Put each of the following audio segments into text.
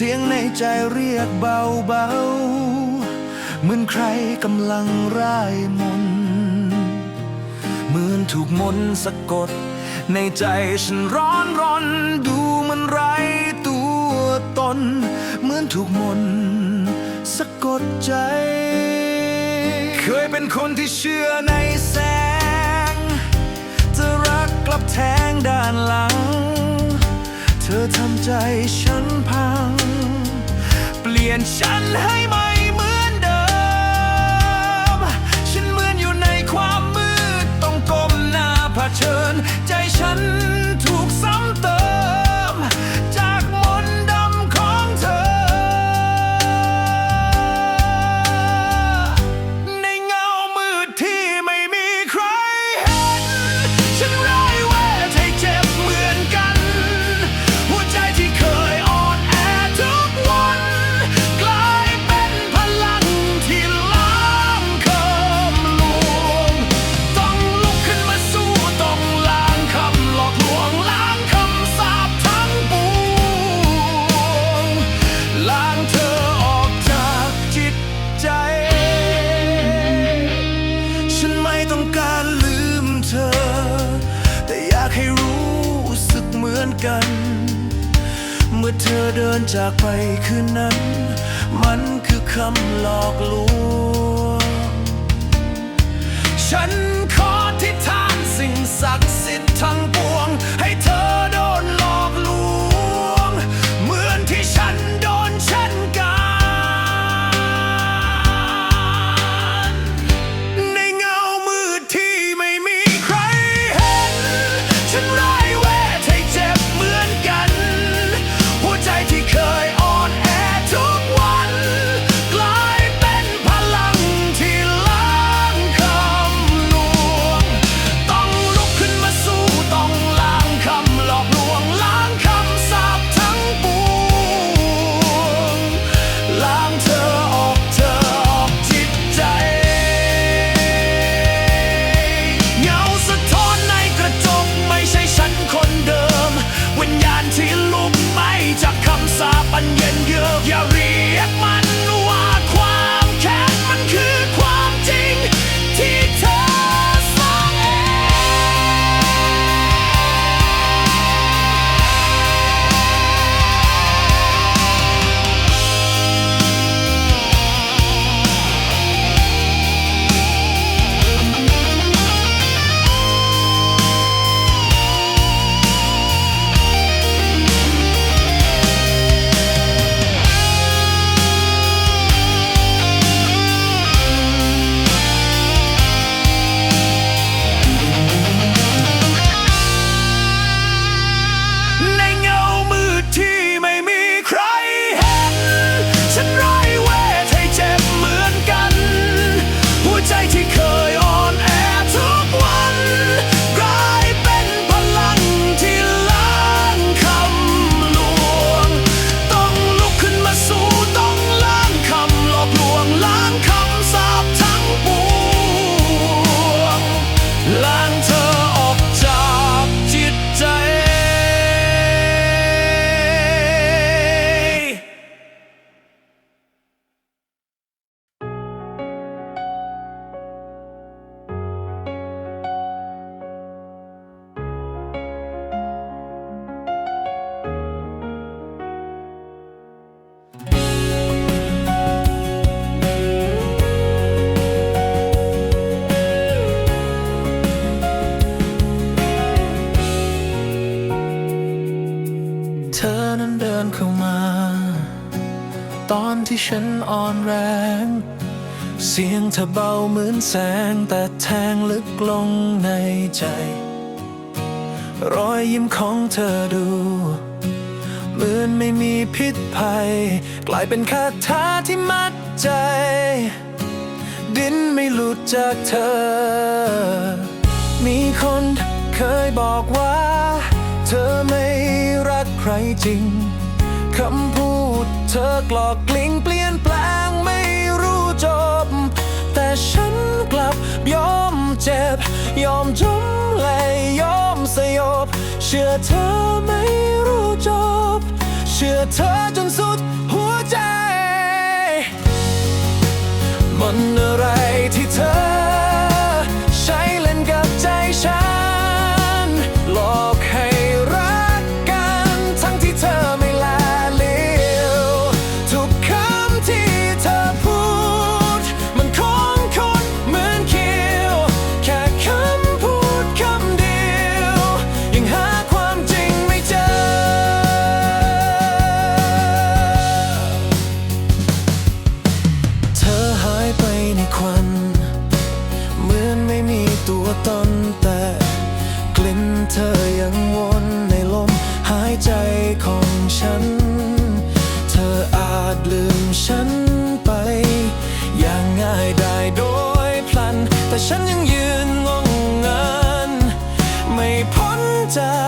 เสียงในใจเรียกเบาเบาเหมือนใครกำลังร่ายมนเหมือนถูกมนสะกด ในใจฉันร้อนรอนดูมันไรตัวตน เหมือนถูกมนสะกดใจ เคยเป็นคนที่เชื่อในแสง จะรักกลับแทงด้านหลัง ธอทำใจฉันพัง เปลี่ยนฉันให้มา อนจากไปคืนนั้น มันคือคำหลอกลวง ฉันขอที่ทานสิ่งศักดิ์่ฉันอ่อนแรง เสียงเธอเบาเหมือนแสง แต่แทงลึกลงในใจ รอยยิ้มของเธอดูเหมือนไม่มีพิษภัย กลายเป็นคาถาที่มัดใจ ดินไม่หลุดจากเธอ มีคนเคยบอกว่า เธอไม่รักใครจริง คำพูดเธอกลอกกลิ้งเปลี่ยนแปลงไม่รู้จบ แต่ฉันกลับยอมเจ็บ ยอมจมและยอมสยบ เชื่อเธอไม่รู้จบ เชื่อเธอจนสุดหัวใจ มันอะไรที่เธอ แต่ฉันยังยืนงงงันไม่พ้นจาก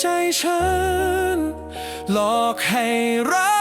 ใจฉัน หลอกให้รัก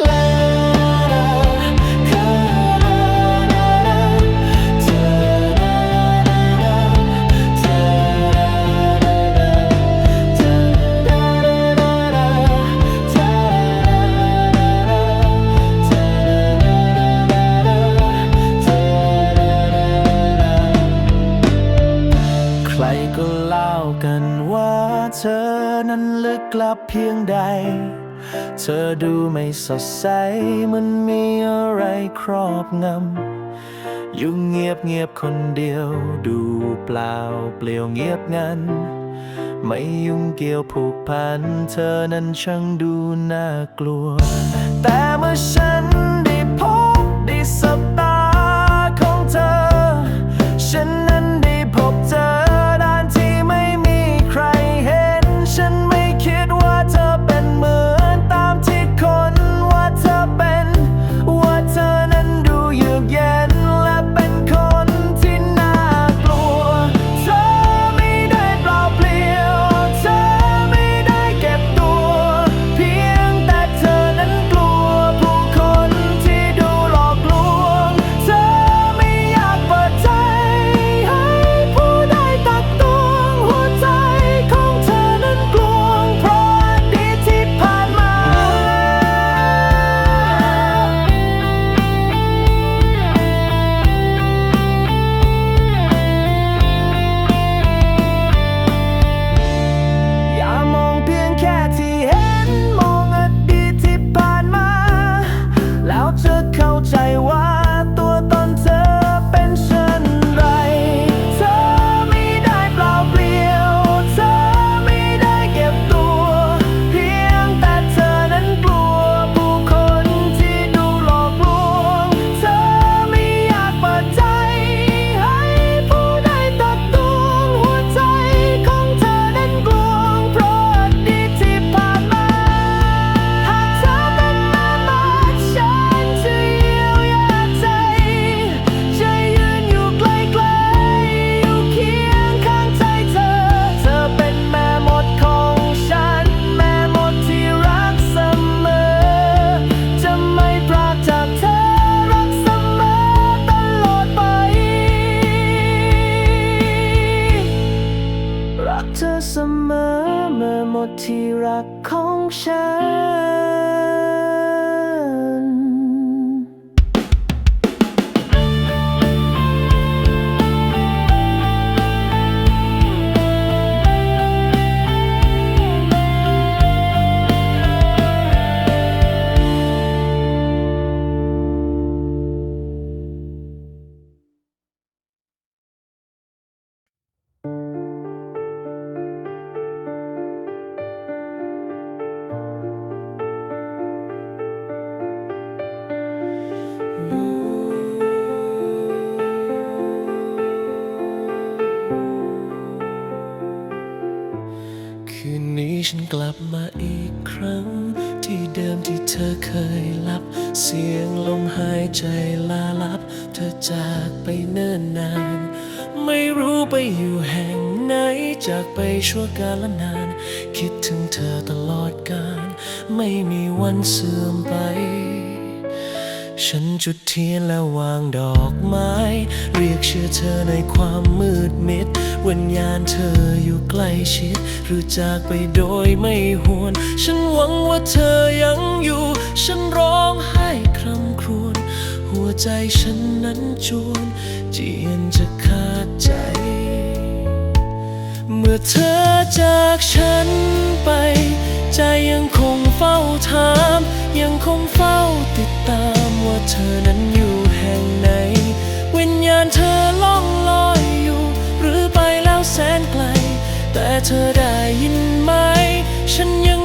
Love สดใสมันมีอะไรครอบงำอยู่เงียบเงียบคนเดียวดูเปล่าเปลี่ยวเงียบงัน ไม่ยุ่งเกี่ยวผูกพัน เธอนั้นช่างดูน่ากลัว แต่เมื่อฉันได้พบได้สบ เคยลับ เสียงลมหายใจลาลับ เธอจากไปเนิ่นนาน ไม่รู้ไปอยู่แห่งไหน จากไปชั่วกาลนาน คิดถึงเธอตลอดกาลไม่มีวันเสื่อมไป ฉันจุดเทียนและวางดอกไม้ เรียกชื่อเธอในความมืดมิดวิญญาณเธออยู่ใกล้ชิด หรือจากไปโดยไม่หวน ฉันหวังว่าเธอยังอยู่ ฉันร้องไห้คร่ำครวญหัวใจฉันนั้นจวนเจียนจะขาดใจ เมื่อเธอจากฉันไป ใจยังคงเฝ้าถาม ยังคงเฝ้าติดตาม เธอนั้นอยู่แห่งไหน วิญญาณเธอล่องลอยอยู่ หรือไปแล้วแสนไกล แต่เธอได้ยินไหม ฉันยัง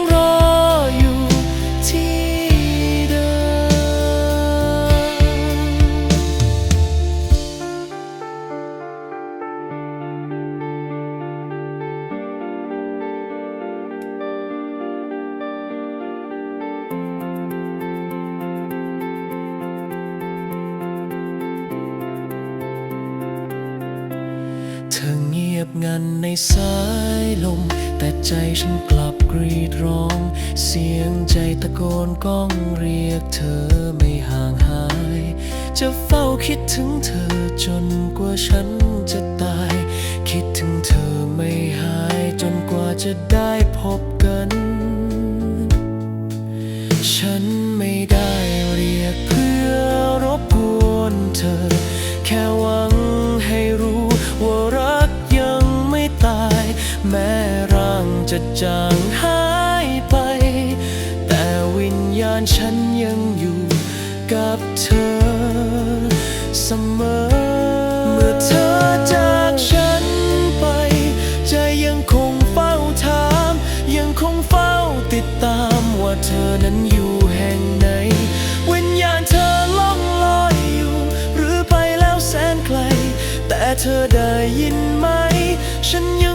งันในสายลม แต่ใจฉันกลับกรีดร้อง เสียงใจตะโกนก้องเรียกเธอไม่ห่างหาย จะเฝ้าคิดถึงเธอจนกว่าฉันจะตาย คิดถึงเธอไม่หายจนกว่าจะได้พบกัน ฉันไม่ เสมอ เมื่อเธอจากฉันไปใจยังคงเฝ้าถาม ยังคงเฝ้าติดตามว่าเธอนั้นอยู่แห่งไหน วิญญาณเธอล่องลอยอยู่ หรือไปแล้วแสนไกล แต่เธอได้ยินไหม ฉันยัง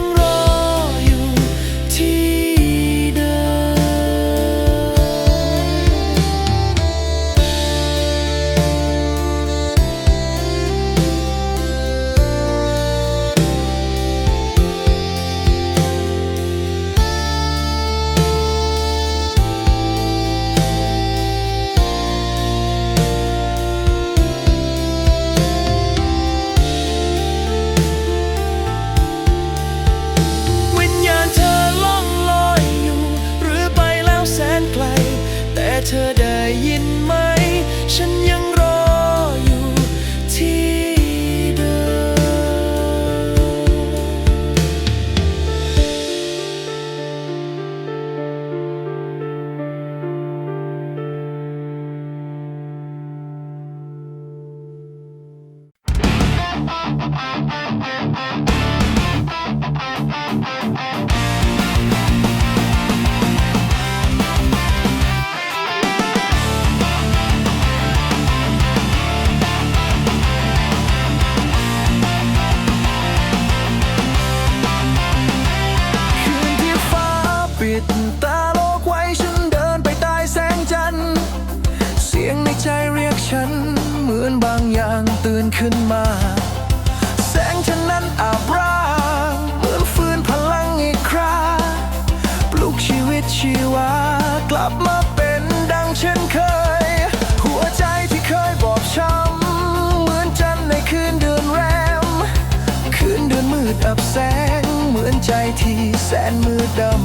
แสนมืดดำ